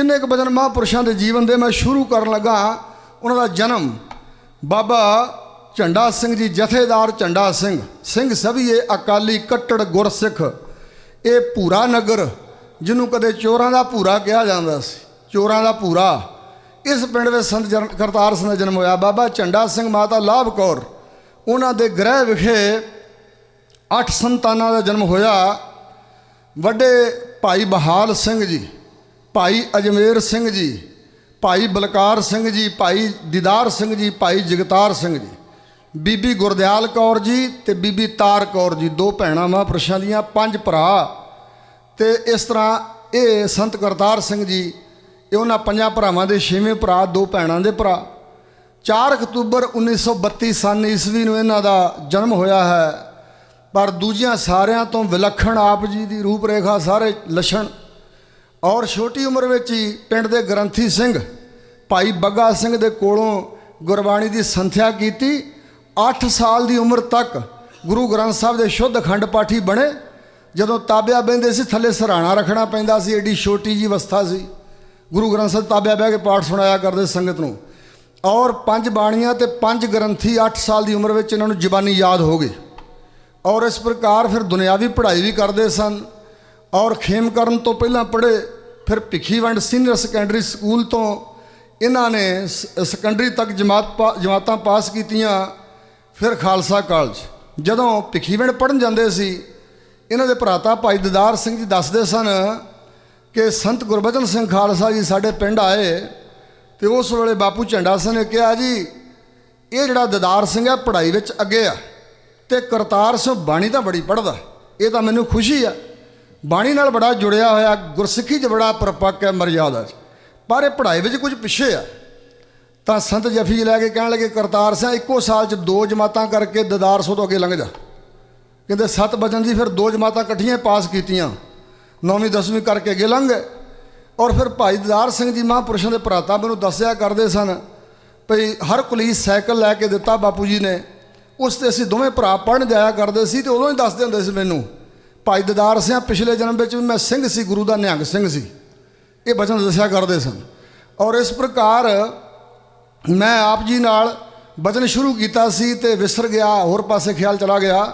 ਕਿੰਨੇ ਕੁ ਬਚਨ ਮਹਾਂਪੁਰਸ਼ਾਂ ਦੇ ਜੀਵਨ ਦੇ ਮੈਂ ਸ਼ੁਰੂ ਕਰਨ ਲੱਗਾ, ਉਹਨਾਂ ਦਾ ਜਨਮ ਬਾਬਾ ਝੰਡਾ ਸਿੰਘ ਜੀ, ਜਥੇਦਾਰ ਝੰਡਾ ਸਿੰਘ ਸਿੰਘ ਸਭੀਏ ਅਕਾਲੀ ਕੱਟੜ ਗੁਰਸਿੱਖ। ਇਹ ਭੂਰਾ ਨਗਰ, ਜਿਹਨੂੰ ਕਦੇ ਚੋਰਾਂ ਦਾ ਭੂਰਾ ਕਿਹਾ ਜਾਂਦਾ ਸੀ, ਚੋਰਾਂ ਦਾ ਭੂਰਾ। ਇਸ ਪਿੰਡ ਵਿੱਚ ਸੰਤ ਜਨ- ਕਰਤਾਰ ਸਿੰਘ ਦਾ ਜਨਮ ਹੋਇਆ। ਬਾਬਾ ਝੰਡਾ ਸਿੰਘ ਮਾਤਾ ਲਾਭ ਕੌਰ, ਉਹਨਾਂ ਦੇ ਗ੍ਰਹਿ ਵਿਖੇ ਅੱਠ ਸੰਤਾਨਾਂ ਦਾ ਜਨਮ ਹੋਇਆ। ਵੱਡੇ ਭਾਈ ਬਹਾਲ ਸਿੰਘ ਜੀ ਭਾਈ ਅਜਮੇਰ ਸਿੰਘ ਜੀ, ਭਾਈ ਬਲਕਾਰ ਸਿੰਘ ਜੀ, ਭਾਈ ਦੀਦਾਰ ਸਿੰਘ ਜੀ, ਭਾਈ ਜਗਤਾਰ ਸਿੰਘ ਜੀ, ਬੀਬੀ ਗੁਰਦਿਆਲ ਕੌਰ ਜੀ ਤੇ ਬੀਬੀ ਤਾਰ ਕੌਰ ਜੀ, ਦੋ ਭੈਣਾਂ ਮਹਾਂਪੁਰਸ਼ਾਂ ਦੀਆਂ, ਪੰਜ ਭਰਾ। ਤੇ ਇਸ ਤਰ੍ਹਾਂ ਇਹ ਸੰਤ ਕਰਤਾਰ ਸਿੰਘ ਜੀ, ਇਹ ਉਹਨਾਂ ਪੰਜਾਂ ਭਰਾਵਾਂ ਦੇ ਛੇਵੇਂ ਭਰਾ, ਦੋ ਭੈਣਾਂ ਦੇ ਭਰਾ। 4 ਅਕਤੂਬਰ 1932 ਸਨ ਈਸਵੀ ਨੂੰ ਇਹਨਾਂ ਦਾ ਜਨਮ ਹੋਇਆ ਹੈ। ਪਰ ਦੂਜਿਆਂ ਸਾਰਿਆਂ ਤੋਂ ਵਿਲੱਖਣ ਆਪ ਜੀ ਦੀ ਰੂਪ ਰੇਖਾ ਸਾਰੇ ਲੱਛਣ ਔਰ ਛੋਟੀ ਉਮਰ ਵਿੱਚ ਹੀ ਪਿੰਡ ਦੇ ਗ੍ਰੰਥੀ ਸਿੰਘ ਭਾਈ ਬੱਗਾ ਸਿੰਘ ਦੇ ਕੋਲੋਂ ਗੁਰਬਾਣੀ ਦੀ ਸੰਥਿਆ ਕੀਤੀ। 8 ਸਾਲ ਦੀ ਉਮਰ ਤੱਕ ਗੁਰੂ ਗ੍ਰੰਥ ਸਾਹਿਬ ਦੇ ਸ਼ੁੱਧ ਅਖੰਡ ਪਾਠੀ ਬਣੇ। ਜਦੋਂ ਤਾਬਿਆ ਬਹਿੰਦੇ ਸੀ, ਥੱਲੇ ਸਰਾਣਾ ਰੱਖਣਾ ਪੈਂਦਾ ਸੀ, ਏਡੀ ਛੋਟੀ ਜੀ ਅਵਸਥਾ ਸੀ। ਗੁਰੂ ਗ੍ਰੰਥ ਸਾਹਿਬ ਤਾਬਿਆ ਬਹਿ ਕੇ ਪਾਠ ਸੁਣਾਇਆ ਕਰਦੇ ਸੰਗਤ ਨੂੰ। ਔਰ ਪੰਜ ਬਾਣੀਆਂ ਤੇ ਪੰਜ ਗ੍ਰੰਥੀ 8 ਸਾਲ ਦੀ ਉਮਰ ਵਿੱਚ ਇਹਨਾਂ ਨੂੰ ਜ਼ਬਾਨੀ ਯਾਦ ਹੋ ਗਈ। ਔਰ ਇਸ ਪ੍ਰਕਾਰ ਫਿਰ ਦੁਨਿਆਵੀ ਪੜ੍ਹਾਈ ਵੀ ਕਰਦੇ ਸਨ। ਔਰ ਖੇਮ ਕਰਨ ਤੋਂ ਪਹਿਲਾਂ ਪੜ੍ਹੇ, ਫਿਰ ਭਿੱਖੀਵੰਡ ਸੀਨੀਅਰ ਸੈਕੰਡਰੀ ਸਕੂਲ ਤੋਂ ਇਹਨਾਂ ਨੇ ਸੈਕੰਡਰੀ ਤੱਕ ਜਮਾਤ ਪਾ- ਜਮਾਤਾਂ ਪਾਸ ਕੀਤੀਆਂ, ਫਿਰ ਖਾਲਸਾ ਕਾਲਜ ਜਦੋਂ ਭਿੱਖੀਵੰਡ ਪੜ੍ਹਨ ਜਾਂਦੇ ਸੀ, ਇਹਨਾਂ ਦੇ ਭਰਾਤਾ ਭਾਈ ਦਦਾਰ ਸਿੰਘ ਜੀ ਦੱਸਦੇ ਸਨ ਕਿ ਸੰਤ ਗੁਰਬਚਨ ਸਿੰਘ ਖਾਲਸਾ ਜੀ ਸਾਡੇ ਪਿੰਡ ਆਏ ਤੇ ਉਸ ਵੇਲੇ ਬਾਪੂ ਝੰਡਾ ਸਿੰਘ ਨੇ ਕਿਹਾ, ਜੀ, ਇਹ ਜਿਹੜਾ ਦਦਾਰ ਸਿੰਘ ਹੈ, ਪੜ੍ਹਾਈ ਵਿੱਚ ਅੱਗੇ ਆ ਤੇ ਕਰਤਾਰ ਸਿੰਘ ਬਾਣੀ ਤਾਂ ਬੜੀ ਪੜ੍ਹਦਾ, ਇਹ ਤਾਂ ਮੈਨੂੰ ਖੁਸ਼ੀ ਆ। ਬਾਣੀ ਨਾਲ ਬੜਾ ਜੁੜਿਆ ਹੋਇਆ, ਗੁਰਸਿੱਖੀ 'ਚ ਬੜਾ ਪਰਪੱਕ ਹੈ ਮਰਜ਼ਾਦਾ 'ਚ। ਪਰ ਇਹ ਪੜ੍ਹਾਈ ਵਿੱਚ ਕੁਝ ਪਿੱਛੇ ਆ। ਤਾਂ ਸੰਤ ਜਫੀ ਜੀ ਲੈ ਕੇ ਕਹਿਣ ਲੱਗੇ, ਕਰਤਾਰ ਸਿੰਘ, ਇੱਕੋ ਸਾਲ 'ਚ ਦੋ ਜਮਾਤਾਂ ਕਰਕੇ ਦਦਾਰ ਸੋ ਤੋਂ ਅੱਗੇ ਲੰਘ ਜਾ। ਕਹਿੰਦੇ, ਸੱਤ ਬਚਨ ਜੀ ਫਿਰ ਦੋ ਜਮਾਤਾਂ ਇਕੱਠੀਆਂ ਪਾਸ ਕੀਤੀਆਂ। ਨੌਵੀਂ, ਦਸਵੀਂ ਕਰਕੇ ਅੱਗੇ ਲੰਘ ਗਏ। ਔਰ ਫਿਰ ਭਾਈ ਦਦਾਰ ਸਿੰਘ ਜੀ ਮਹਾਂਪੁਰਸ਼ਾਂ ਦੇ ਭਰਾਤਾ ਮੈਨੂੰ ਦੱਸਿਆ ਕਰਦੇ ਸਨ, ਭਈ ਹਰ ਕੁਲੀਸ ਸਾਈਕਲ ਲੈ ਕੇ ਦਿੱਤਾ ਬਾਪੂ ਜੀ ਨੇ। ਉਸ ਤੇ ਅਸੀਂ ਦੋਵੇਂ ਭਰਾ ਪੜਨ ਜਾਇਆ ਕਰਦੇ ਸੀ ਤੇ ਉਦੋਂ ਹੀ ਦੱਸਦੇ ਹੁੰਦੇ ਸੀ ਮੈਨੂੰ ਭਾਈ ਦਦਾਰ ਸਿੰਘ, ਪਿਛਲੇ ਜਨਮ ਵਿੱਚ ਵੀ ਮੈਂ ਸਿੰਘ ਸੀ, ਗੁਰੂ ਦਾ ਨਿਹੰਗ ਸਿੰਘ ਸੀ। ਇਹ ਬਚਨ ਦੱਸਿਆ ਕਰਦੇ ਸਨ। ਔਰ ਇਸ ਪ੍ਰਕਾਰ ਮੈਂ ਆਪ ਜੀ ਨਾਲ ਬਚਨ ਸ਼ੁਰੂ ਕੀਤਾ ਸੀ ਤੇ ਵਿਸਰ ਗਿਆ, ਹੋਰ ਪਾਸੇ ਖਿਆਲ ਚਲਾ ਗਿਆ।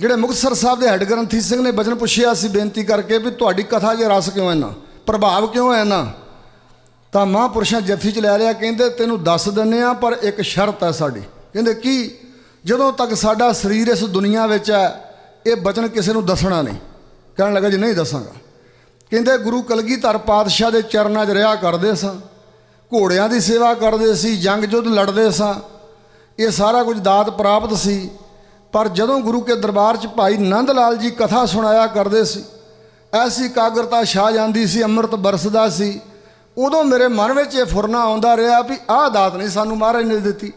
ਜਿਹੜੇ ਮੁਕਤਸਰ ਸਾਹਿਬ ਦੇ ਹੈੱਡ ਗ੍ਰੰਥੀ ਸਿੰਘ ਨੇ ਬਚਨ ਪੁੱਛਿਆ ਸੀ ਬੇਨਤੀ ਕਰਕੇ ਵੀ ਤੁਹਾਡੀ ਕਥਾ 'ਚ ਰਸ ਕਿਉਂ ਇੰਨਾ? ਪ੍ਰਭਾਵ ਕਿਉਂ ਹੈ ਇੰਨਾ? ਤਾਂ ਮਹਾਂਪੁਰਸ਼ਾਂ ਜੱਫੀ ਚ ਲੈ ਲਿਆ, ਕਹਿੰਦੇ ਤੈਨੂੰ ਦੱਸ ਦਿੰਨੇ ਆ ਪਰ ਇੱਕ ਸ਼ਰਤ ਹੈ ਸਾਡੀ। ਕਹਿੰਦੇ ਕੀ? ਜਦੋਂ ਤੱਕ ਸਾਡਾ ਸਰੀਰ ਇਸ ਦੁਨੀਆ ਵਿੱਚ ਹੈ ਇਹ ਬਚਨ ਕਿਸੇ ਨੂੰ ਦੱਸਣਾ ਨਹੀਂ। ਕਹਿਣ ਲੱਗਾ ਜੀ ਨਹੀਂ ਦੱਸਾਂਗਾ। ਕਹਿੰਦੇ ਗੁਰੂ ਕਲਗੀਧਰ ਪਾਤਸ਼ਾਹ ਦੇ ਚਰਨਾਂ 'ਚ ਰਿਹਾ ਕਰਦੇ ਸਾਂ। ਘੋੜਿਆਂ ਦੀ ਸੇਵਾ ਕਰਦੇ ਸੀ, ਜੰਗ ਜੁੱਧ ਲੜਦੇ ਸਾਂ। ਇਹ ਸਾਰਾ ਕੁਝ ਦਾਤ ਪ੍ਰਾਪਤ ਸੀ। ਪਰ ਜਦੋਂ ਗੁਰੂ ਕੇ ਦਰਬਾਰ 'ਚ ਭਾਈ ਨੰਦ ਲਾਲ ਜੀ ਕਥਾ ਸੁਣਾਇਆ ਕਰਦੇ ਸੀ, ਐਸੀ ਕਾਗਰਤਾ ਛਾ ਜਾਂਦੀ ਸੀ, ਅੰਮ੍ਰਿਤ ਬਰਸਦਾ ਸੀ, ਉਦੋਂ ਮੇਰੇ ਮਨ ਵਿੱਚ ਇਹ ਫੁਰਨਾ ਆਉਂਦਾ ਰਿਹਾ ਵੀ ਆਹ ਦਾਤ ਨਹੀਂ ਸਾਨੂੰ ਮਹਾਰਾਜ ਨੇ ਦਿੱਤੀ।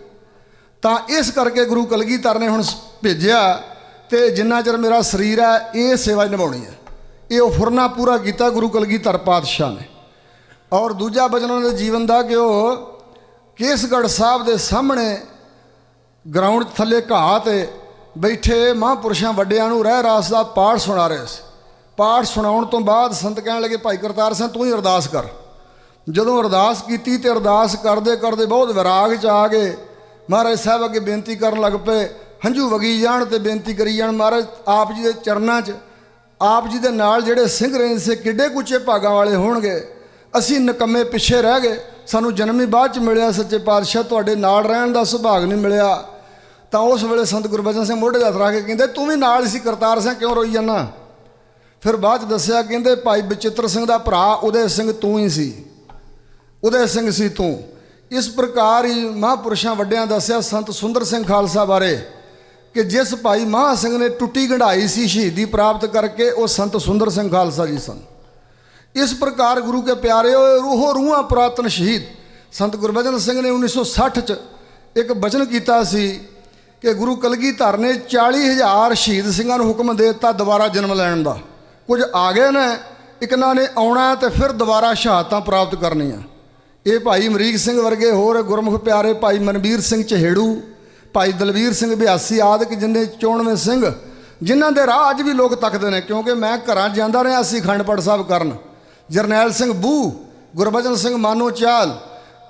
ਤਾਂ ਇਸ ਕਰਕੇ ਗੁਰੂ ਕਲਗੀਧਰ ਨੇ ਹੁਣ ਸ- ਭੇਜਿਆ ਤੇ ਜਿੰਨਾ ਚਿਰ ਮੇਰਾ ਸਰੀਰ ਹੈ, ਇਹ ਸੇਵਾ ਨਿਭਾਉਣੀ ਹੈ। ਇਹ ਉਹ ਫੁਰਨਾ ਪੂਰਾ ਕੀਤਾ ਗੁਰੂ ਕਲਗੀਧਰ ਪਾਤਸ਼ਾਹ ਨੇ। ਔਰ ਦੂਜਾ ਬਚਨ ਉਹਨਾਂ ਦੇ ਜੀਵਨ ਦਾ ਕਿ ਉਹ ਕੇਸਗੜ੍ਹ ਸਾਹਿਬ ਦੇ ਸਾਹਮਣੇ ਗਰਾਊਂਡ ਥੱਲੇ ਘਾਹ ਤੇ ਬੈਠੇ ਮਹਾਂਪੁਰਸ਼ਾਂ ਵੱਡਿਆਂ ਨੂੰ ਰਹਿ ਰਾਸ ਦਾ ਪਾਠ ਸੁਣਾ ਰਹੇ ਸੀ। ਪਾਠ ਸੁਣਾਉਣ ਤੋਂ ਬਾਅਦ ਸੰਤ ਕਹਿਣ ਲੱਗੇ, ਭਾਈ ਕਰਤਾਰ ਸਿੰਘ, ਤੂੰ ਹੀ ਅਰਦਾਸ ਕਰ। ਜਦੋਂ ਅਰਦਾਸ ਕੀਤੀ ਤੇ ਅਰਦਾਸ ਕਰਦੇ ਕਰਦੇ ਬਹੁਤ ਵਿਰਾਗ ਚ ਆ ਗਏ। ਮਹਾਰਾਜ ਸਾਹਿਬ ਅੱਗੇ ਬੇਨਤੀ ਕਰਨ ਲੱਗ ਪਏ ਹੰਝੂ ਵਗੀ ਜਾਣ ਤੇ ਬੇਨਤੀ ਕਰੀ ਜਾਣ ਮਹਾਰਾਜ, ਆਪ ਜੀ ਦੇ ਚਰਨਾਂ 'ਚ, ਆਪ ਜੀ ਦੇ ਨਾਲ ਜਿਹੜੇ ਸਿੰਘ ਰਹਿੰਦੇ ਸੀ, ਕਿੱਡੇ ਕੁੱਚੇ ਭਾਗਾਂ ਵਾਲੇ ਹੋਣਗੇ? ਅਸੀਂ ਨਕੰਮੇ ਪਿੱਛੇ ਰਹਿ ਗਏ। ਸਾਨੂੰ ਜਨਮ ਹੀ ਬਾਅਦ 'ਚ ਮਿਲਿਆ ਸੱਚੇ ਪਾਤਸ਼ਾਹ, ਤੁਹਾਡੇ ਨਾਲ ਰਹਿਣ ਦਾ ਸੁਭਾਗ ਨਹੀਂ ਮਿਲਿਆ। ਤਾਂ ਉਸ ਵੇਲੇ ਸੰਤ ਗੁਰਬਚਨ ਸਿੰਘ ਮੋਢੇ 'ਤੇ ਹੱਥ ਰੱਖ ਕੇ ਕਹਿੰਦੇ, ਤੂੰ ਵੀ ਨਾਲ ਹੀ ਸੀ, ਕਰਤਾਰ ਸਿੰਘ, ਕਿਉਂ ਰੋਈ ਜਾਂਦਾ? ਫਿਰ ਬਾਅਦ 'ਚ ਦੱਸਿਆ, ਕਹਿੰਦੇ, ਭਾਈ ਬਚਿੱਤਰ ਸਿੰਘ ਦਾ ਭਰਾ ਉਦੈ ਸਿੰਘ ਤੂੰ ਹੀ ਸੀ। ਉਦੈ ਸਿੰਘ ਸੀ ਤੂੰ। ਇਸ ਪ੍ਰਕਾਰ ਹੀ ਮਹਾਂਪੁਰਸ਼ਾਂ ਵੱਡਿਆਂ ਦੱਸਿਆ ਸੰਤ ਸੁੰਦਰ ਸਿੰਘ ਖਾਲਸਾ ਬਾਰੇ। ਕਿ ਜਿਸ ਭਾਈ ਮਹਾਂ ਸਿੰਘ ਨੇ ਟੁੱਟੀ ਗੰਢਾਈ ਸੀ ਸ਼ਹੀਦੀ ਪ੍ਰਾਪਤ ਕਰਕੇ ਉਹ ਸੰਤ ਸੁੰਦਰ ਸਿੰਘ ਖਾਲਸਾ ਜੀ ਸਨ। ਇਸ ਪ੍ਰਕਾਰ ਗੁਰੂ ਕੇ ਪਿਆਰੇ ਰੂਹੋ ਰੂਹਾਂ ਪੁਰਾਤਨ ਸ਼ਹੀਦ ਸੰਤ ਗੁਰਬਚਨ ਸਿੰਘ ਨੇ 1960 ਚ ਇੱਕ ਬਚਨ ਕੀਤਾ ਸੀ ਕਿ ਗੁਰੂ ਕਲਗੀਧਰ ਨੇ 40000 ਸ਼ਹੀਦ ਸਿੰਘਾਂ ਨੂੰ ਹੁਕਮ ਦੇ ਦਿੱਤਾ ਦੁਬਾਰਾ ਜਨਮ ਲੈਣ ਦਾ। ਕੁਝ ਆ ਗਏ ਨੇ, ਇਕਨਾਂ ਨੇ ਆਉਣਾ ਤੇ ਫਿਰ ਦੁਬਾਰਾ ਸ਼ਹਾਦਤਾਂ ਪ੍ਰਾਪਤ ਕਰਨੀਆਂ। ਇਹ ਭਾਈ ਅਮਰੀਕ ਸਿੰਘ ਵਰਗੇ ਹੋਰ ਗੁਰਮੁਖ ਪਿਆਰੇ ਭਾਈ ਮਨਵੀਰ ਸਿੰਘ ਚਹੇੜੂ ਭਾਈ ਦਲਵੀਰ ਸਿੰਘ ਬਿਆਸੀ ਆਦਿਕ ਜਿੰਨੇ 94 ਸਿੰਘ, ਜਿਨ੍ਹਾਂ ਦੇ ਰਾਹ ਅੱਜ ਵੀ ਲੋਕ ਤੱਕਦੇ ਨੇ, ਕਿਉਂਕਿ ਮੈਂ ਘਰਾਂ ਜਾਂਦਾ ਰਿਹਾ ਸੀ ਖੰਡਪੜ ਸਾਹਿਬ ਕਰਨ। ਜਰਨੈਲ ਸਿੰਘ ਬੂ, ਗੁਰਬਚਨ ਸਿੰਘ ਮਾਨੋ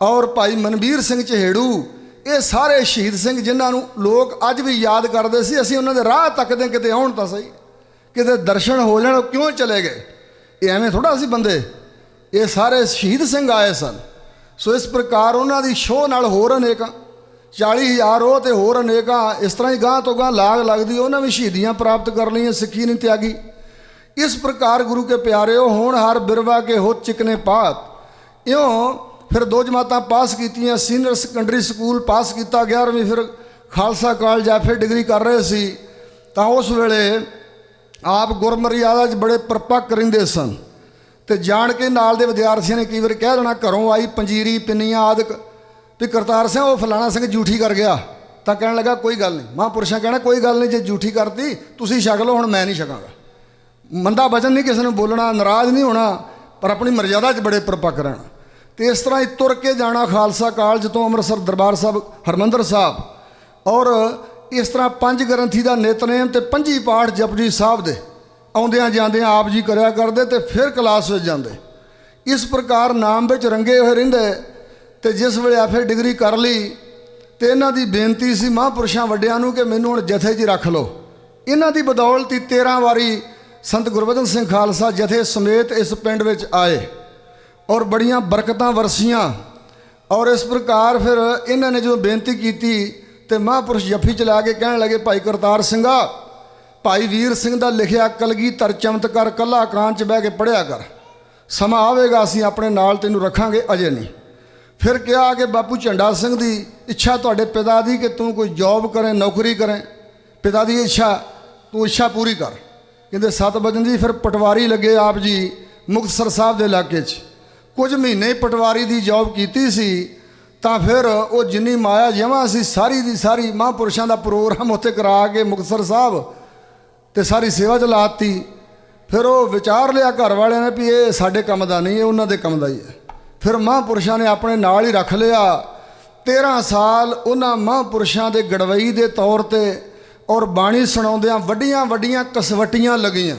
ਔਰ ਭਾਈ ਮਨਵੀਰ ਸਿੰਘ ਚਹੇੜੂ ਇਹ ਸਾਰੇ ਸ਼ਹੀਦ ਸਿੰਘ ਜਿਨ੍ਹਾਂ ਨੂੰ ਲੋਕ ਅੱਜ ਵੀ ਯਾਦ ਕਰਦੇ ਸੀ, ਅਸੀਂ ਉਹਨਾਂ ਦੇ ਰਾਹ ਤੱਕਦੇ ਕਿਤੇ ਆਉਣ ਤਾਂ ਸਹੀ, ਕਿਤੇ ਦਰਸ਼ਨ ਹੋ ਜਾਣ, ਉਹ ਕਿਉਂ ਚਲੇ ਗਏ? ਇਹ ਐਵੇਂ ਥੋੜਾ ਸੀ ਬੰਦੇ, ਇਹ ਸਾਰੇ ਸ਼ਹੀਦ ਸਿੰਘ ਆਏ ਸਨ। ਸੋ ਇਸ ਪ੍ਰਕਾਰ ਉਹਨਾਂ ਦੀ ਸ਼ੋਅ ਨਾਲ ਹੋਰ ਅਨੇਕਾਂ 40000 ਉਹ ਤੇ ਹੋਰ ਅਨੇਕਾਂ, ਇਸ ਤਰ੍ਹਾਂ ਹੀ ਗਾਂ ਤੋਂ ਗਾਂ ਲਾਗ ਲੱਗਦੀ, ਉਹਨਾਂ ਵੀ ਸ਼ਹੀਦੀਆਂ ਪ੍ਰਾਪਤ ਕਰ ਲਈਆਂ, ਸਿੱਖੀ ਨਹੀਂ ਤਿਆਗੀ। ਇਸ ਪ੍ਰਕਾਰ ਗੁਰੂ ਕੇ ਪਿਆਰਿਓ, ਹੋਣ ਹਰ ਬਿਰਵਾ ਕੇ ਹੋ ਚਿਕਨੇ ਪਾਤ। ਇਉਂ ਫਿਰ ਦੋ ਜਮਾਤਾਂ ਪਾਸ ਕੀਤੀਆਂ, ਸੀਨੀਅਰ ਸੈਕੰਡਰੀ ਸਕੂਲ ਪਾਸ ਕੀਤਾ 11ਵੀਂ ਫਿਰ ਖਾਲਸਾ ਕਾਲਜ ਆ, ਫਿਰ ਡਿਗਰੀ ਕਰ ਰਹੇ ਸੀ। ਤਾਂ ਉਸ ਵੇਲੇ ਆਪ ਗੁਰਮਰਿਆਦਾ 'ਚ ਬੜੇ ਪਰਪੱਕ ਰਹਿੰਦੇ ਸਨ। ਤੇ ਜਾਣ ਕੇ ਨਾਲ ਦੇ ਵਿਦਿਆਰਥੀਆਂ ਨੇ ਕਈ ਵਾਰ ਕਹਿ ਦੇਣਾ, ਘਰੋਂ ਆਈ ਪੰਜੀਰੀ, ਪਿੰਨੀਆਂ ਆਦਿਕ ਵੀ ਕਰਤਾਰ ਸਿੰਘ, ਉਹ ਫਲਾਣਾ ਸਿੰਘ ਝੂਠੀ ਕਰ ਗਿਆ। ਤਾਂ ਕਹਿਣ ਲੱਗਾ, ਕੋਈ ਗੱਲ ਨਹੀਂ। ਮਹਾਂਪੁਰਸ਼ਾਂ ਕਹਿਣਾ, ਕੋਈ ਗੱਲ ਨਹੀਂ, ਜੇ ਝੂਠੀ ਕਰਤੀ, ਤੁਸੀਂ ਛਕ ਲਓ, ਹੁਣ ਮੈਂ ਨਹੀਂ ਛਕਾਂਗਾ। ਮੰਦਾ ਵਚਨ ਨਹੀਂ, ਕਿਸੇ ਨੂੰ ਬੋਲਣਾ, ਨਾਰਾਜ਼ ਨਹੀਂ ਹੋਣਾ, ਪਰ ਆਪਣੀ ਮਰਜ਼ਾਦਾ 'ਚ ਬੜੇ ਪਰਪੱਕ ਰਹਿਣਾ। ਤੇ ਇਸ ਤਰ੍ਹਾਂ ਹੀ ਤੁਰ ਕੇ ਜਾਣਾ ਖਾਲਸਾ ਕਾਲਜ ਤੋਂ ਅੰਮ੍ਰਿਤਸਰ ਦਰਬਾਰ ਸਾਹਿਬ, ਹਰਮੰਦਰ ਸਾਹਿਬ। ਔਰ ਇਸ ਤਰ੍ਹਾਂ ਪੰਜ ਗ੍ਰੰਥੀ ਦਾ ਨਿਤਨੇਮ ਤੇ ਪੰਜੀ ਪਾਠ ਜਪਜੀ ਸਾਹਿਬ ਦੇ। ਆਉਂਦਿਆਂ ਜਾਂਦਿਆਂ ਆਪ ਜੀ ਕਰਿਆ ਕਰਦੇ ਤੇ ਫਿਰ ਕਲਾਸ ਵਿੱਚ ਜਾਂਦੇ। ਇਸ ਪ੍ਰਕਾਰ ਨਾਮ ਵਿੱਚ ਰੰਗੇ ਹੋਏ ਰਹਿੰਦੇ। ਤੇ ਜਿਸ ਵੇਲੇ ਆ ਫਿਰ ਡਿਗਰੀ ਕਰ ਲਈ, ਤੇ ਇਹਨਾਂ ਦੀ ਬੇਨਤੀ ਸੀ ਮਹਾਂਪੁਰਸ਼ਾਂ ਵੱਡਿਆਂ ਨੂੰ ਕਿ ਮੈਨੂੰ ਹੁਣ ਜਥੇ 'ਚ ਰੱਖ ਲਓ। ਇਹਨਾਂ ਦੀ ਬਦੌਲਤ ਹੀ 13 ਵਾਰੀ ਸੰਤ ਗੁਰਬਚਨ ਸਿੰਘ ਖਾਲਸਾ ਜਥੇ ਸਮੇਤ ਇਸ ਪਿੰਡ ਵਿੱਚ ਆਏ ਔਰ ਬੜੀਆਂ ਬਰਕਤਾਂ ਵਰਸੀਆਂ ਔਰ ਇਸ ਪ੍ਰਕਾਰ ਫਿਰ ਇਹਨਾਂ ਨੇ ਜਦੋਂ ਬੇਨਤੀ ਕੀਤੀ ਤੇ ਮਹਾਂਪੁਰਸ਼ ਜੱਫੀ ਚਲਾ ਕੇ ਕਹਿਣ ਲੱਗੇ, ਭਾਈ ਕਰਤਾਰ ਸਿੰਘਾ, ਭਾਈ ਵੀਰ ਸਿੰਘ ਦਾ ਲਿਖਿਆ ਕਲਗੀ ਤਰ ਚਮਤਕਾਰ ਕੱਲਾ ਕਾਂ ਚ ਬਹਿ ਕੇ ਪੜਿਆ ਕਰ। ਸਮਾਂ ਆਵੇਗਾ, ਅਸੀਂ ਆਪਣੇ ਨਾਲ ਤੈਨੂੰ ਰੱਖਾਂਗੇ, ਅਜੇ ਨਹੀਂ। ਫਿਰ ਕਿਹਾ ਕਿ ਬਾਪੂ ਝੰਡਾ ਸਿੰਘ ਦੀ ਇੱਛਾ ਤੁਹਾਡੇ ਪਿਤਾ ਦੀ ਕਿ ਤੂੰ ਕੋਈ ਜੌਬ ਕਰੇ, ਨੌਕਰੀ ਕਰੇ। ਪਿਤਾ ਦੀ ਇੱਛਾ, ਤੂੰ ਇੱਛਾ ਪੂਰੀ ਕਰ। ਕਹਿੰਦੇ, ਸਤ ਵਜਨ ਜੀ ਫਿਰ ਪਟਵਾਰੀ ਲੱਗੇ ਆਪ ਜੀ ਮੁਕਤਸਰ ਸਾਹਿਬ ਦੇ ਇਲਾਕੇ 'ਚ। ਕੁਝ ਮਹੀਨੇ ਪਟਵਾਰੀ ਦੀ ਜੌਬ ਕੀਤੀ ਸੀ, ਤਾਂ ਫਿਰ ਉਹ ਜਿੰਨੀ ਮਾਇਆ ਜਮਾ ਸੀ, ਸਾਰੀ ਦੀ ਸਾਰੀ ਮਹਾਂਪੁਰਸ਼ਾਂ ਦਾ ਪ੍ਰੋਗਰਾਮ ਉੱਥੇ ਕਰਾ ਕੇ ਮੁਕਤਸਰ ਸਾਹਿਬ ਤੇ ਸਾਰੀ ਸੇਵਾ ਚ ਲਾਤੀ ਫਿਰ ਉਹ ਵਿਚਾਰ ਲਿਆ ਘਰ ਵਾਲਿਆਂ ਨੇ ਵੀ ਇਹ ਸਾਡੇ ਕੰਮ ਦਾ ਨਹੀਂ, ਇਹ ਉਹਨਾਂ ਦੇ ਕੰਮ ਦਾ ਹੀ ਹੈ। ਫਿਰ ਮਹਾਂਪੁਰਸ਼ਾਂ ਨੇ ਆਪਣੇ ਨਾਲ ਹੀ ਰੱਖ ਲਿਆ। 13 ਸਾਲ ਉਹਨਾਂ ਮਹਾਂਪੁਰਸ਼ਾਂ ਦੇ ਗੜਵਈ ਦੇ ਤੌਰ ਤੇ ਔਰ ਬਾਣੀ ਸੁਣਾਉਂਦਿਆਂ ਵੱਡੀਆਂ ਵੱਡੀਆਂ ਕਸਵਟੀਆਂ ਲੱਗੀਆਂ।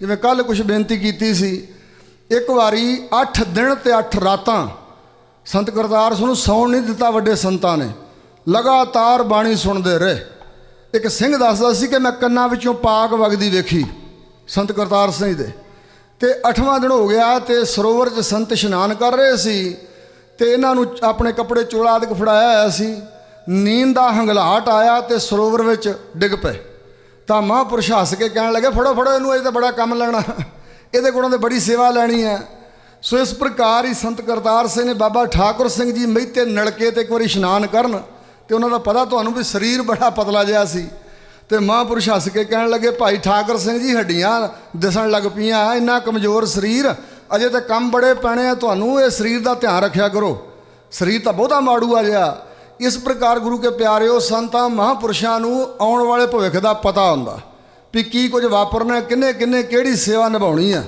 ਜਿਵੇਂ ਕੱਲ ਕੁਝ ਬੇਨਤੀ ਕੀਤੀ ਸੀ, ਇੱਕ ਵਾਰੀ 8 ਦਿਨ ਤੇ 8 ਰਾਤਾਂ ਸੰਤ ਕਰਤਾਰ ਸਿੰਘ ਨੂੰ ਸੌਣ ਨਹੀਂ ਦਿੱਤਾ ਵੱਡੇ ਸੰਤਾਂ ਨੇ। ਲਗਾਤਾਰ ਬਾਣੀ ਸੁਣਦੇ ਰਹੇ। ਇੱਕ ਸਿੰਘ ਦੱਸਦਾ ਸੀ ਕਿ ਮੈਂ ਕੰਨਾਂ ਵਿੱਚੋਂ ਪਾਕ ਵਗਦੀ ਵੇਖੀ ਸੰਤ ਕਰਤਾਰ ਸਿੰਘ ਦੇ। ਤੇ 8ਵਾਂ ਦਿਨ ਹੋ ਗਿਆ ਤੇ ਸਰੋਵਰ 'ਚ ਸੰਤ ਇਸ਼ਨਾਨ ਕਰ ਰਹੇ ਸੀ ਤੇ ਇਹਨਾਂ ਨੂੰ ਆਪਣੇ ਕੱਪੜੇ ਚੋਲਾ ਆਦਿਕ ਫੜਾਇਆ ਹੋਇਆ ਸੀ। ਨੀਂਦ ਦਾ ਹੰਗਲਾਟ ਆਇਆ ਤੇ ਸਰੋਵਰ ਵਿੱਚ ਡਿੱਗ ਪਏ। ਤਾਂ ਮਹਾਂਪੁਰਸ਼ ਹੱਸ ਕੇ ਕਹਿਣ ਲੱਗੇ, ਫੜੋ ਫੜੋ, ਇਹਨੂੰ ਇਹ ਤਾਂ ਬੜਾ ਕੰਮ ਲੈਣਾ ਇਹਦੇ ਕੋਲੋਂ ਤੇ ਬੜੀ ਸੇਵਾ ਲੈਣੀ ਹੈ। ਸੋ ਇਸ ਪ੍ਰਕਾਰ ਹੀ ਸੰਤ ਕਰਤਾਰ ਸਿੰਘ ਨੇ ਬਾਬਾ ਠਾਕੁਰ ਸਿੰਘ ਜੀ ਮਹਿਤੇ ਨਲਕੇ ਤੇ ਇੱਕ ਵਾਰੀ ਇਸ਼ਨਾਨ ਕਰਨ ਤੇ ਉਹਨਾਂ ਦਾ ਪਤਾ ਤੁਹਾਨੂੰ ਵੀ ਸਰੀਰ ਬੜਾ ਪਤਲਾ ਜਿਹਾ ਸੀ। ਤੇ ਮਹਾਂਪੁਰਸ਼ ਹੱਸ ਕੇ ਕਹਿਣ ਲੱਗੇ, ਭਾਈ ਠਾਕੁਰ ਸਿੰਘ ਜੀ ਹੱਡੀਆਂ ਦਿਸਣ ਲੱਗ ਪਈਆਂ ਇੰਨਾ ਕਮਜ਼ੋਰ ਸਰੀਰ, ਅਜੇ ਤਾਂ ਕੰਮ ਬੜੇ ਪੈਣੇ ਆ, ਤੁਹਾਨੂੰ ਇਹ ਸਰੀਰ ਦਾ ਧਿਆਨ ਰੱਖਿਆ ਕਰੋ। ਸਰੀਰ ਤਾਂ ਬਹੁਤਾ ਮਾੜੂ ਆ ਜਿਹਾ। ਇਸ ਪ੍ਰਕਾਰ ਗੁਰੂ ਕੇ ਪਿਆਰਿਓ, ਸੰਤਾਂ ਮਹਾਂਪੁਰਸ਼ਾਂ ਨੂੰ ਆਉਣ ਵਾਲੇ ਭਵਿੱਖ ਦਾ ਪਤਾ ਹੁੰਦਾ ਵੀ ਕੀ ਕੁਝ ਵਾਪਰਨਾ ਕਿੰਨੇ ਕਿੰਨੇ ਕਿਹੜੀ ਸੇਵਾ ਨਿਭਾਉਣੀ ਆ।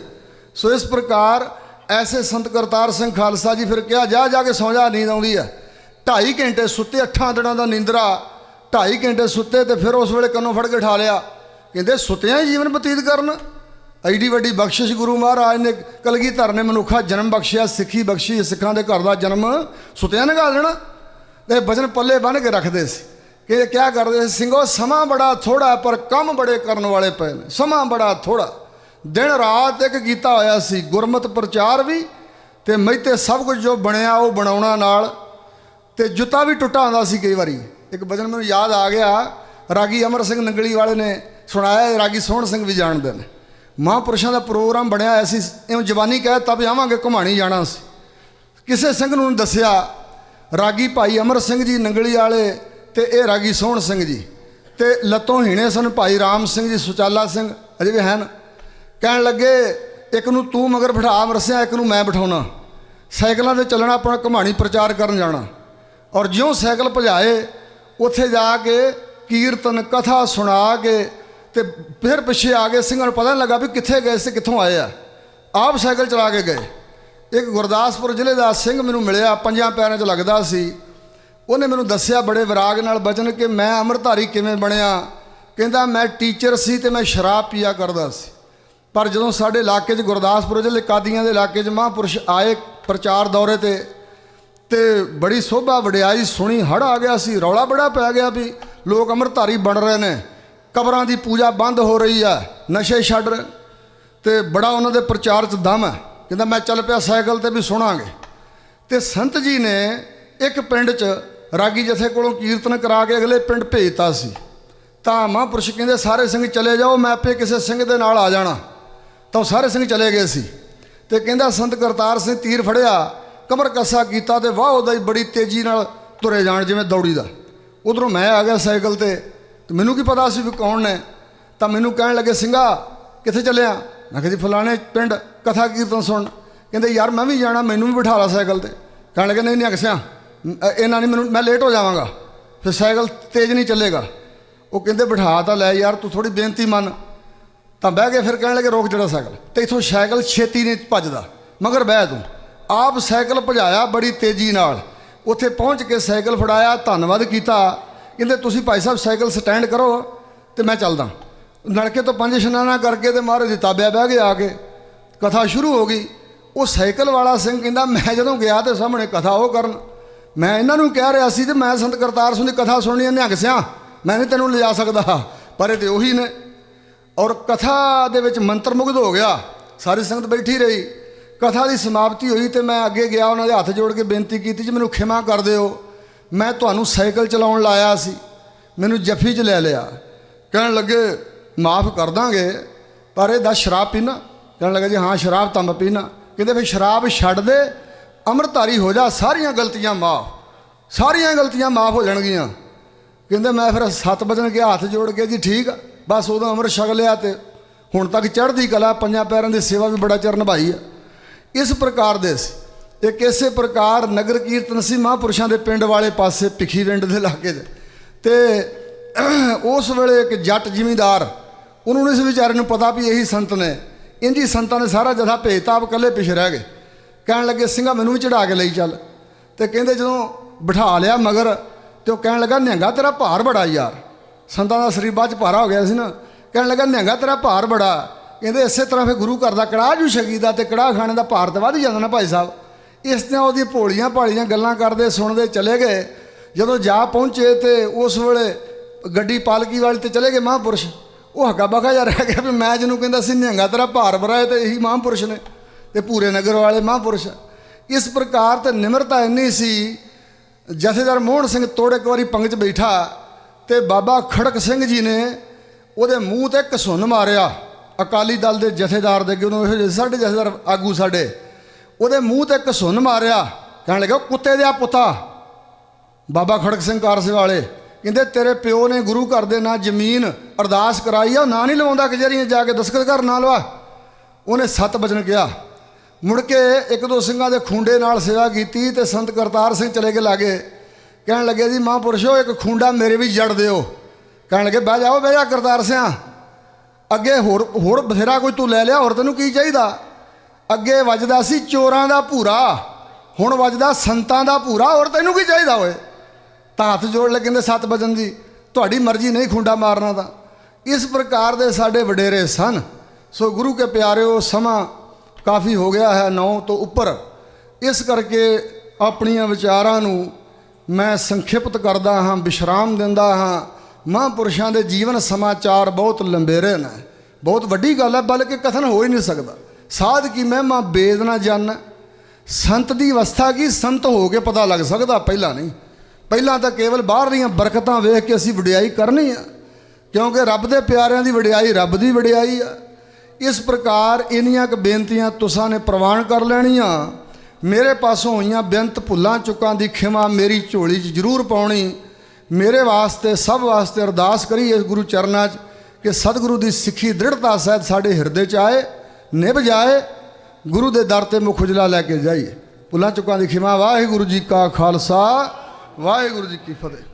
ਸੋ ਇਸ ਪ੍ਰਕਾਰ ਐਸੇ ਸੰਤ ਕਰਤਾਰ ਸਿੰਘ ਖਾਲਸਾ ਜੀ ਫਿਰ ਕਿਹਾ, ਜਾ ਜਾ ਕੇ ਸੌਂ ਜਾ, ਨੀਂਦ ਆਉਂਦੀ ਆ। ਢਾਈ ਘੰਟੇ ਸੁੱਤੇ ਅੱਠਾਂ ਦਿਨਾਂ ਦਾ ਨਿੰਦਰਾ ਢਾਈ ਘੰਟੇ ਸੁੱਤੇ ਤੇ ਫਿਰ ਉਸ ਵੇਲੇ ਕੰਨੋਂ ਫੜ ਕੇ ਠਾ ਲਿਆ। ਕਹਿੰਦੇ, ਸੁੱਤਿਆਂ ਹੀ ਜੀਵਨ ਬਤੀਤ ਕਰਨ। ਐਡੀ ਵੱਡੀ ਬਖਸ਼ਿਸ਼ ਗੁਰੂ ਮਹਾਰਾਜ ਨੇ ਕਲਗੀ ਧਰਨੇ ਮਨੁੱਖਾ ਜਨਮ ਬਖਸ਼ਿਆ, ਸਿੱਖੀ ਬਖਸ਼ੀ, ਸਿੱਖਾਂ ਦੇ ਘਰ ਦਾ ਜਨਮ ਸੁੱਤਿਆਂ ਨੇ ਗਾ ਦੇਣਾ। ਤੇ ਬਚਨ ਪੱਲੇ ਬੰਨ ਕੇ ਰੱਖਦੇ ਸੀ ਕਿ ਕਿਆ ਕਰਦੇ ਸੀ? ਸਿੰਘੋ, ਸਮਾਂ ਬੜਾ ਥੋੜਾ ਪਰ ਕੰਮ ਬੜੇ ਕਰਨ ਵਾਲੇ ਪਏ ਨੇ। ਸਮਾਂ ਬੜਾ ਥੋੜਾ ਦਿਨ ਰਾਤ ਇੱਕ ਕੀਤਾ ਹੋਇਆ ਸੀ, ਗੁਰਮਤ ਪ੍ਰਚਾਰ ਵੀ ਤੇ ਮਹਿਤੇ ਸਭ ਕੁਝ ਜੋ ਬਣਿਆ ਉਹ ਬਣਾਉਣਾ ਨਾਲ ਤੇ ਜੁੱਤਾ ਵੀ ਟੁੱਟਾ ਹੁੰਦਾ ਸੀ ਕਈ ਵਾਰੀ। ਇੱਕ ਭਜਨ ਮੈਨੂੰ ਯਾਦ ਆ ਗਿਆ, ਰਾਗੀ ਅਮਰ ਸਿੰਘ ਨੰਗਲੀ ਵਾਲੇ ਨੇ ਸੁਣਾਇਆ ਰਾਗੀ ਸੋਹਣ ਸਿੰਘ ਵੀ ਜਾਣਦੇ ਨੇ। ਮਹਾਂਪੁਰਸ਼ਾਂ ਦਾ ਪ੍ਰੋਗਰਾਮ ਬਣਿਆ ਹੋਇਆ ਸੀ, ਇਉਂ ਜਵਾਨੀ ਕਹਿ ਤਬ ਜਾਵਾਂਗੇ ਘੁਮਾਣੀ ਜਾਣਾ ਸੀ। ਕਿਸੇ ਸਿੰਘ ਨੂੰ ਦੱਸਿਆ, ਰਾਗੀ ਭਾਈ ਅਮਰ ਸਿੰਘ ਜੀ ਨੰਗਲੀ ਵਾਲੇ ਤੇ ਇਹ ਰਾਗੀ ਸੋਹਣ ਸਿੰਘ ਜੀ। ਤੇ ਲੱਤੋਂ ਹੀਣੇ ਸਨ ਭਾਈ ਰਾਮ ਸਿੰਘ ਜੀ, ਸੁਚਾਲਾ ਸਿੰਘ, ਅਜੇ ਵੀ ਹਨ ਕਹਿਣ ਲੱਗੇ, ਇੱਕ ਨੂੰ ਤੂੰ ਮਗਰ ਬਿਠਾ ਮਰਸਿਆ ਇੱਕ ਨੂੰ ਮੈਂ ਬਿਠਾਉਣਾ। ਸਾਈਕਲਾਂ ਤੇ ਚੱਲਣਾ, ਆਪਣਾ ਘੁਮਾਣੀ ਪ੍ਰਚਾਰ ਕਰਨ ਜਾਣਾ। ਔਰ ਜਿਉਂ ਸਾਈਕਲ ਭਜਾਏ ਉੱਥੇ ਜਾ ਕੇ ਕੀਰਤਨ, ਕਥਾ ਸੁਣਾ ਕੇ ਤੇ ਫਿਰ ਪਿੱਛੇ ਆ ਗਏ ਸਿੰਘਾਂ ਨੂੰ ਪਤਾ ਨਹੀਂ ਲੱਗਾ ਵੀ ਕਿੱਥੇ ਗਏ ਸੀ, ਕਿੱਥੋਂ ਆਏ ਆ। ਆਪ ਸਾਈਕਲ ਚਲਾ ਕੇ ਗਏ। ਇੱਕ ਗੁਰਦਾਸਪੁਰ ਜ਼ਿਲ੍ਹੇ ਦਾ ਸਿੰਘ ਮੈਨੂੰ ਮਿਲਿਆ, ਪੰਜਾਂ ਪੈਰਾਂ 'ਚ ਲੱਗਦਾ ਸੀ। ਉਹਨੇ ਮੈਨੂੰ ਦੱਸਿਆ ਬੜੇ ਵਿਰਾਗ ਨਾਲ ਬਚਨ ਕਿ ਮੈਂ ਅੰਮ੍ਰਿਤਧਾਰੀ ਕਿਵੇਂ ਬਣਿਆ? ਕਹਿੰਦਾ, ਮੈਂ ਟੀਚਰ ਸੀ ਤੇ ਮੈਂ ਸ਼ਰਾਬ ਪੀਆ ਕਰਦਾ ਸੀ। ਪਰ ਜਦੋਂ ਸਾਡੇ ਇਲਾਕੇ 'ਚ ਗੁਰਦਾਸਪੁਰ ਜ਼ਿਲ੍ਹੇ, ਕਾਦੀਆਂ ਦੇ ਇਲਾਕੇ 'ਚ ਮਹਾਂਪੁਰਸ਼ ਆਏ ਪ੍ਰਚਾਰ ਦੌਰੇ ਤੇ ਤੇ ਬੜੀ ਸੋਭਾ ਵਡਿਆਈ ਸੁਣੀ ਹੜ ਆ ਗਿਆ ਸੀ, ਰੌਲਾ ਬੜਾ ਪੈ ਗਿਆ ਵੀ ਲੋਕ ਅੰਮ੍ਰਿਤਧਾਰੀ ਬਣ ਰਹੇ ਨੇ, ਕਬਰਾਂ ਦੀ ਪੂਜਾ ਬੰਦ ਹੋ ਰਹੀ ਆ, ਨਸ਼ੇ ਛੱਡ ਰਹੇ। ਤੇ ਬੜਾ ਉਹਨਾਂ ਦੇ ਪ੍ਰਚਾਰ 'ਚ ਦਮ ਹੈ, ਕਹਿੰਦਾ ਮੈਂ ਚੱਲ ਪਿਆ ਸਾਈਕਲ ਤੇ ਵੀ ਸੁਣਾਂਗੇ। ਤੇ ਸੰਤ ਜੀ ਨੇ ਇੱਕ ਪਿੰਡ 'ਚ ਰਾਗੀ ਜਥੇ ਕੋਲੋਂ ਕੀਰਤਨ ਕਰਾ ਕੇ ਅਗਲੇ ਪਿੰਡ ਭੇਜਤਾ ਸੀ। ਤਾਂ ਮਹਾਂਪੁਰਸ਼ ਕਹਿੰਦੇ, ਸਾਰੇ ਸਿੰਘ ਚਲੇ ਜਾਓ, ਮੈਂ ਆਪੇ ਕਿਸੇ ਸਿੰਘ ਦੇ ਨਾਲ ਆ ਜਾਣਾ। ਤਾਂ ਉਹ ਸਾਰੇ ਸਿੰਘ ਚਲੇ ਗਏ ਸੀ। ਤੇ ਕਹਿੰਦਾ, ਸੰਤ ਕਰਤਾਰ ਸਿੰਘ ਤੀਰ ਫੜਿਆ ਕਮਰ ਕੱਸਾ ਕੀਤਾ ਤੇ ਵਾਹ ਉਹਦਾ ਹੀ ਬੜੀ ਤੇਜ਼ੀ ਨਾਲ ਤੁਰੇ ਜਾਣ ਜਿਵੇਂ ਦੌੜੀ ਦਾ। ਉਧਰੋਂ ਮੈਂ ਆ ਗਿਆ ਸਾਈਕਲ ਤੇ ਤੇ ਮੈਨੂੰ ਕੀ ਪਤਾ ਸੀ ਵੀ ਕੌਣ ਨੇ। ਤਾਂ ਮੈਨੂੰ ਕਹਿਣ ਲੱਗੇ ਸਿੰਘਾ ਕਿੱਥੇ ਚੱਲਿਆ? ਮੈਂ ਕਿਹਾ ਜੀ, ਫਲਾਣੇ ਪਿੰਡ ਕਥਾ ਕੀਰਤਨ ਸੁਣ ਕਹਿੰਦੇ, ਯਾਰ, ਮੈਂ ਵੀ ਜਾਣਾ, ਮੈਨੂੰ ਵੀ ਬਿਠਾ ਲਾ ਸਾਈਕਲ ਤੇ। ਕਹਿਣ ਲੱਗੇ, ਨਹੀਂ ਨਹੀਂ ਅਕਸਿਆ ਇਹਨਾਂ ਨਹੀਂ ਮੈਨੂੰ, ਮੈਂ ਲੇਟ ਹੋ ਜਾਵਾਂਗਾ, ਫਿਰ ਸਾਈਕਲ ਤੇਜ਼ ਨਹੀਂ ਚੱਲੇਗਾ। ਉਹ ਕਹਿੰਦੇ, ਬਿਠਾ ਤਾਂ ਲੈ ਯਾਰ, ਤੂੰ ਥੋੜੀ ਬੇਨਤੀ ਮੰਨ। ਤਾਂ ਬਹਿ ਕੇ ਫਿਰ ਕਹਿਣ ਲੱਗੇ, ਰੋਕ ਜਿਹੜਾ ਸਾਈਕਲ। ਤੇ ਇਥੋਂ ਸਾਈਕਲ ਛੇਤੀ ਨਹੀਂ ਭੱਜਦਾ, ਮਗਰ ਬਹਿ ਤੂੰ। ਆਪ ਸਾਈਕਲ ਭਜਾਇਆ ਬੜੀ ਤੇਜ਼ੀ ਨਾਲ। ਉੱਥੇ ਪਹੁੰਚ ਕੇ ਸਾਈਕਲ ਫੜਾਇਆ, ਧੰਨਵਾਦ ਕੀਤਾ। ਕਹਿੰਦੇ, ਤੁਸੀਂ ਭਾਈ ਸਾਹਿਬ ਸਾਈਕਲ ਸਟੈਂਡ ਕਰੋ ਤੇ ਮੈਂ ਚੱਲਦਾ। ਨਲਕੇ ਤੋਂ ਪੰਜ ਇਸ਼ਨਾਨਾ ਕਰਕੇ ਤੇ ਮਹਾਰਾਜ ਦੀ ਤਾਬਿਆ ਬਹਿ ਕੇ ਆ ਕੇ। ਕਥਾ ਸ਼ੁਰੂ ਹੋ ਗਈ। ਉਹ ਸਾਈਕਲ ਵਾਲਾ ਸਿੰਘ ਕਹਿੰਦਾ, ਮੈਂ ਜਦੋਂ ਗਿਆ ਤੇ ਸਾਹਮਣੇ ਕਥਾ ਉਹ ਕਰਨ। ਮੈਂ ਇਹਨਾਂ ਨੂੰ ਕਹਿ ਰਿਹਾ ਸੀ ਤੇ ਮੈਂ ਸੰਤ ਕਰਤਾਰ ਸਿੰਘ ਦੀ ਕਥਾ ਸੁਣਨੀ ਨਿਹੰਗ ਸਿਆ। ਮੈਂ ਨਹੀਂ ਤੈਨੂੰ ਲਿਜਾ ਸਕਦਾ, ਪਰ ਇਹ ਤੇ ਉਹੀ ਨੇ। ਔਰ ਕਥਾ ਦੇ ਵਿੱਚ ਮੰਤਰ ਮੁਗਧ ਹੋ ਗਿਆ। ਸਾਰੀ ਸੰਗਤ ਬੈਠੀ ਰਹੀ। ਕਥਾ ਦੀ ਸਮਾਪਤੀ ਹੋਈ ਤੇ ਮੈਂ ਅੱਗੇ ਗਿਆ, ਉਹਨਾਂ ਦੇ ਹੱਥ ਜੋੜ ਕੇ ਬੇਨਤੀ ਕੀਤੀ ਜੀ, ਮੈਨੂੰ ਖਿਮਾ ਕਰ ਦਿਓ। ਮੈਂ ਤੁਹਾਨੂੰ ਸਾਈਕਲ ਚਲਾਉਣ ਲਾਇਆ ਸੀ। ਮੈਨੂੰ ਜੱਫੀ 'ਚ ਲੈ ਲਿਆ। ਕਹਿਣ ਲੱਗੇ, ਮਾਫ ਕਰ ਦਾਂਗੇ, ਪਰ ਇਹ ਦਾ ਸ਼ਰਾਬ ਪੀਣਾ। ਕਹਿਣ ਲੱਗਾ ਜੀ, ਹਾਂ, ਸ਼ਰਾਬ ਤਾਂ ਮੈਂ ਪੀਣਾ। ਕਹਿੰਦੇ, ਫਿਰ ਸ਼ਰਾਬ ਛੱਡ ਦੇ, ਅੰਮ੍ਰਿਤਧਾਰੀ ਹੋ ਜਾ, ਸਾਰੀਆਂ ਗਲਤੀਆਂ ਮਾਫ, ਸਾਰੀਆਂ ਗਲਤੀਆਂ ਮਾਫ ਹੋ ਜਾਣਗੀਆਂ। ਕਹਿੰਦੇ, ਮੈਂ ਫਿਰ ਸੱਤ ਵਜਣ ਕੇ ਹੱਥ ਜੋੜ ਕੇ ਜੀ, ਠੀਕ ਆ, ਬਸ ਉਦੋਂ ਅੰਮ੍ਰਿਤ ਛਕ ਲਿਆ ਤੇ ਹੁਣ ਤੱਕ ਚੜ੍ਹਦੀ ਕਲਾ, ਪੰਜਾਂ ਪੈਰਾਂ ਦੀ ਸੇਵਾ ਵੀ ਬੜਾ ਚਿਰ ਨਿਭਾਈ ਆ। ਇਸ ਪ੍ਰਕਾਰ ਦੇ ਸੀ। ਇੱਕ ਇਸੇ ਪ੍ਰਕਾਰ ਨਗਰ ਕੀਰਤਨ ਸੀ, ਮਹਾਂਪੁਰਸ਼ਾਂ ਦੇ ਪਿੰਡ ਵਾਲੇ ਪਾਸੇ ਪਿੱਖੀਵਿੰਡ ਦੇ ਇਲਾਕੇ 'ਚ ਤੇ ਉਸ ਵੇਲੇ ਇੱਕ ਜੱਟ ਜ਼ਿਮੀਂਦਾਰ, ਉਹਨੂੰ ਇਸ ਵਿਚਾਰੇ ਨੂੰ ਪਤਾ ਵੀ ਇਹੀ ਸੰਤ ਨੇ। ਇੰਜੀ ਸੰਤਾਂ ਨੇ ਸਾਰਾ ਜਥਾ ਭੇਜਤਾ, ਆਪ ਇਕੱਲੇ ਪਿਛ ਰਹਿ ਗਏ। ਕਹਿਣ ਲੱਗੇ, ਸਿੰਘਾ, ਮੈਨੂੰ ਵੀ ਚੜਾ ਕੇ ਲਈ ਚੱਲ। ਤੇ ਕਹਿੰਦੇ, ਜਦੋਂ ਬਿਠਾ ਲਿਆ ਮਗਰ ਤੇ ਉਹ ਕਹਿਣ ਲੱਗਾ, ਨਿਹੰਗਾ, ਤੇਰਾ ਭਾਰ ਬੜਾ ਯਾਰ। ਸੰਤਾਂ ਦਾ ਸਰੀਰ ਬਾਅਦ ਚ ਭਾਰਾ ਹੋ ਗਿਆ ਸੀ ਨਾ। ਕਹਿਣ ਲੱਗਾ, ਨਿਹੰਗਾ, ਤੇਰਾ ਭਾਰ ਬੜਾ। ਕਹਿੰਦੇ ਇਸੇ ਤਰ੍ਹਾਂ ਫਿਰ ਗੁਰੂ ਘਰ ਦਾ ਕੜਾਹ ਜੂ ਸ਼ਕੀਦਾ ਤੇ ਕੜਾਹ ਖਾਣੇ ਦਾ ਭਾਰਤ ਵੱਧ ਜਾਂਦਾ ਨਾ ਭਾਈ ਸਾਹਿਬ। ਇਸ ਤਰ੍ਹਾਂ ਉਹਦੀ ਭੋਲੀਆਂ ਭਾਲੀਆਂ ਗੱਲਾਂ ਕਰਦੇ, ਸੁਣਦੇ ਚਲੇ ਗਏ। ਜਦੋਂ ਜਾ ਪਹੁੰਚੇ ਤੇ ਉਸ ਵੇਲੇ ਗੱਡੀ ਪਾਲਕੀ ਵਾਲੇ ਤੇ ਚਲੇ ਗਏ ਮਹਾਂਪੁਰਸ਼। ਉਹ ਹੱਕਾ ਬਕਾ ਜਾ ਰਹਿ ਗਿਆ ਵੀ ਮੈਂ ਜਿਹਨੂੰ ਕਹਿੰਦਾ ਸੀ, ਨਿਹੰਗਾ ਤੇਰਾ ਭਾਰ ਬਰਾਏ ਤੇ ਇਹੀ ਮਹਾਂਪੁਰਸ਼ ਨੇ ਤੇ ਪੂਰੇ ਨਗਰ ਵਾਲੇ ਮਹਾਂਪੁਰਸ਼। ਇਸ ਪ੍ਰਕਾਰ ਤੇ ਨਿਮਰਤਾ ਇੰਨੀ ਸੀ, ਜਥੇਦਾਰ ਮੋਹਨ ਸਿੰਘ ਤੋੜੇ ਇੱਕ ਵਾਰੀ ਪੰਗ 'ਚ ਬੈਠਾ ਤੇ ਬਾਬਾ ਖੜਕ ਸਿੰਘ ਜੀ ਨੇ ਉਹਦੇ ਮੂੰਹ ਤੇ ਘਸੁੰਨ ਮਾਰਿਆ। ਅਕਾਲੀ ਦਲ ਦੇ ਜਥੇਦਾਰ ਦੇ ਅੱਗੇ ਉਹਨੂੰ ਇਹੋ ਜਿਹੇ ਸਾਡੇ ਜਥੇਦਾਰ ਆਗੂ ਸਾਡੇ, ਉਹਦੇ ਮੂੰਹ ਤੇ ਇੱਕ ਘਸੁੰਨ ਮਾਰਿਆ, ਕਹਿਣ ਲੱਗਾ ਕੁੱਤੇ ਦੇ ਆ ਪੁੱਤਾ। ਬਾਬਾ ਖੜਕ ਸਿੰਘ ਕਾਰਸੇ ਵਾਲੇ ਕਹਿੰਦੇ, ਤੇਰੇ ਪਿਓ ਨੇ ਗੁਰੂ ਘਰ ਦੇ ਨਾਂ ਜ਼ਮੀਨ ਅਰਦਾਸ ਕਰਾਈ ਆ, ਉਹ ਨਾਂ ਨਹੀਂ ਲਵਾਉਂਦਾ ਕਚਹਿਰੀਆਂ ਜਾ ਕੇ, ਦਸਖਤ ਕਰ ਨਾ ਲਵਾ। ਉਹਨੇ ਸੱਤ ਵਜਣ ਕਿਹਾ। ਮੁੜ ਕੇ ਇੱਕ ਦੋ ਸਿੰਘਾਂ ਦੇ ਖੁੰਡੇ ਨਾਲ ਸੇਵਾ ਕੀਤੀ ਤੇ ਸੰਤ ਕਰਤਾਰ ਸਿੰਘ ਚਲੇ ਕੇ ਲਾਗੇ। ਕਹਿਣ ਲੱਗੇ ਜੀ, ਮਹਾਂਪੁਰਸ਼ੋ ਇੱਕ ਖੁੰਡਾ ਮੇਰੇ ਵੀ ਜੜ ਦਿਓ। ਕਹਿਣ ਲੱਗੇ ਬਹਿ ਜਾਓ, ਬਹਿ ਜਾ ਕਰਤਾਰ ਸਿਆ। ਅੱਗੇ ਹੋਰ ਹੋਰ ਬਥੇਰਾ ਕੋਈ ਤੂੰ ਲੈ ਲਿਆ, ਹੋਰ ਤੈਨੂੰ ਕੀ ਚਾਹੀਦਾ? ਅੱਗੇ ਵੱਜਦਾ ਸੀ ਚੋਰਾਂ ਦਾ ਭੂਰਾ, ਹੁਣ ਵੱਜਦਾ ਸੰਤਾਂ ਦਾ ਭੂਰਾ, ਹੋਰ ਤੈਨੂੰ ਕੀ ਚਾਹੀਦਾ ਓਏ? ਤਾਂ ਹੱਥ ਜੋੜ ਲੈ ਕਹਿੰਦੇ ਸੱਤ ਵਜਨ ਦੀ, ਤੁਹਾਡੀ ਮਰਜ਼ੀ ਨਹੀਂ ਖੁੰਡਾ ਮਾਰਨਾ ਤਾਂ। ਇਸ ਪ੍ਰਕਾਰ ਦੇ ਸਾਡੇ ਵਡੇਰੇ ਸਨ। ਸੋ ਗੁਰੂ ਕੇ ਪਿਆਰਿਓ, ਸਮਾਂ ਕਾਫੀ ਹੋ ਗਿਆ ਹੈ ਨੌ ਤੋਂ ਉੱਪਰ। ਇਸ ਕਰਕੇ ਆਪਣੀਆਂ ਵਿਚਾਰਾਂ ਨੂੰ ਮੈਂ ਸੰਖਿਪਤ ਕਰਦਾ ਹਾਂ, ਵਿਸ਼ਰਾਮ ਦਿੰਦਾ ਹਾਂ। ਮਹਾਂਪੁਰਸ਼ਾਂ ਦੇ ਜੀਵਨ ਸਮਾਚਾਰ ਬਹੁਤ ਲੰਬੇਰੇ ਨੇ। ਬਹੁਤ ਵੱਡੀ ਗੱਲ ਹੈ, ਬਲਕਿ ਕਥਨ ਹੋ ਹੀ ਨਹੀਂ ਸਕਦਾ। ਸਾਧ ਕੀ ਮਹਿਮਾ ਬੇਦ ਨਾ ਜਾਣ ਸੰਤ ਦੀ ਅਵਸਥਾ ਕੀ, ਸੰਤ ਹੋ ਕੇ ਪਤਾ ਲੱਗ ਸਕਦਾ ਪਹਿਲਾਂ ਨਹੀਂ। ਪਹਿਲਾਂ ਤਾਂ ਕੇਵਲ ਬਾਹਰ ਦੀਆਂ ਬਰਕਤਾਂ ਵੇਖ ਕੇ ਅਸੀਂ ਵਡਿਆਈ ਕਰਨੀ ਆ। ਕਿਉਂਕਿ ਰੱਬ ਦੇ ਪਿਆਰਿਆਂ ਦੀ ਵਡਿਆਈ ਰੱਬ ਦੀ ਵਡਿਆਈ ਆ। ਇਸ ਪ੍ਰਕਾਰ ਇੰਨੀਆਂ ਕੁ ਬੇਨਤੀਆਂ ਤੁਸਾਂ ਨੇ ਪ੍ਰਵਾਨ ਕਰ ਲੈਣੀਆਂ। ਮੇਰੇ ਪਾਸੋਂ ਹੋਈਆਂ ਬੇਨਤ ਭੁੱਲਾਂ ਚੁੱਕਾਂ ਦੀ ਖਿਮਾ ਮੇਰੀ ਝੋਲੀ 'ਚ ਜ਼ਰੂਰ ਪਾਉਣੀ। ਮੇਰੇ ਵਾਸਤੇ, ਸਭ ਵਾਸਤੇ ਅਰਦਾਸ ਕਰੀਏ ਇਸ ਗੁਰੂ ਚਰਨਾਂ 'ਚ ਕਿ ਸਤਿਗੁਰੂ ਦੀ ਸਿੱਖੀ ਦ੍ਰਿੜਤਾ ਸਹਿਤ ਸਾਡੇ ਹਿਰਦੇ 'ਚ ਆਏ, ਨਿਭ ਜਾਏ, ਗੁਰੂ ਦੇ ਦਰ ਤੇ ਮੁਖ ਉਜਲਾ ਲੈ ਕੇ ਜਾਈਏ। ਭੁੱਲਾਂ ਚੁੱਕਾਂ ਦੀ ਖਿਮਾ, ਵਾਹਿਗੁਰੂ ਜੀ ਕਾ ਖਾਲਸਾ, ਵਾਹਿਗੁਰੂ ਜੀ ਕੀ ਫਤਿਹ।